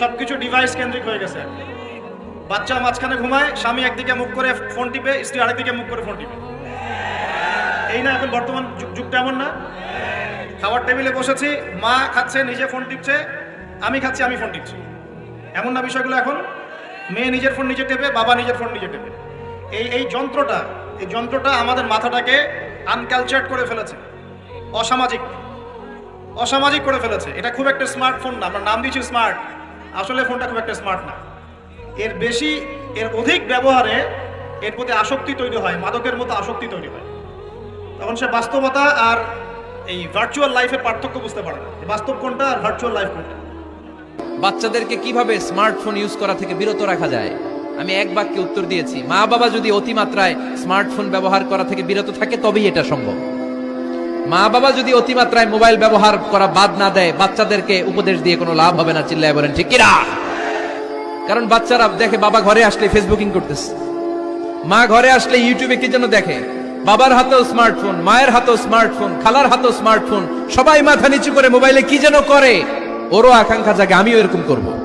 সবকিছু ডিভাইস কেন্দ্রিক হয়ে গেছে। বাচ্চা মাঝখানে ঘুমায়, স্বামী একদিকে মুখ করে ফোন টিপে, স্ত্রী আরেকদিকে মুখ করে ফোন টিপে। এই না, এখন বর্তমান যুগ- যুগটা এমন না। খাবার টেবিলে বসেছি, মা খাচ্ছে, নিজে ফোন টিপছে, আমি খাচ্ছি, আমি ফোন টিপছি। এমন না বিষয়গুলো এখন। মেয়ে নিজের ফোন নিজে টেপে, বাবা নিজের ফোন নিজে টেপে। এই এই যন্ত্রটা এই যন্ত্রটা আমাদের মাথাটাকে আনকালচার্ড করে ফেলেছে। অসামাজিক। অসামাজিক করে ফেলেছে। এটা খুব একটা স্মার্টফোন না, আমরা নাম দিচ্ছি স্মার্ট আসলে ফোনটা খুব একটা স্মার্ট না। এর বেশি, এর অধিক ব্যবহারে এর প্রতি আসক্তি তৈরি হয়, মাদকের মতো আসক্তি তৈরি হয়। তখন সে বাস্তবতা আর এই ভার্চুয়াল লাইফের পার্থক্য বুঝতে পারে না। বাস্তব কোনটা আর ভার্চুয়াল লাইফ কোনটা? বাচ্চাদেরকে কীভাবে স্মার্টফোন ইউজ করা থেকে বিরত রাখা যায়? আমি এক বাক্যে উত্তর দিয়েছি মা বাবা যদি অতিমাত্রায় স্মার্টফোন ব্যবহার করা থেকে বিরত থাকে, তবেই এটা সম্ভব। মা বাবা যদি অতিমাত্রায় মোবাইল ব্যবহার করা বাদ না দেয়, বাচ্চাদেরকে উপদেশ দিয়ে কোনো লাভ হবে না, চিল্লায় বলেন, ঠিক কিনা? কারণ বাচ্চারা দেখে বাবা ঘরে আসলে ফেসবুকিং করতেছে। মা ঘরে আসলে ইউটিউবে কি যেন দেখে? বাবার হাতেও স্মার্টফোন, মায়ের হাতেও স্মার্টফোন, খালার হাতেও স্মার্টফোন, সবাই মাথা নিচু করে মোবাইলে কি যেন করে? ওরও আকাঙ্ক্ষা জাগে, আমিও এরকম করব।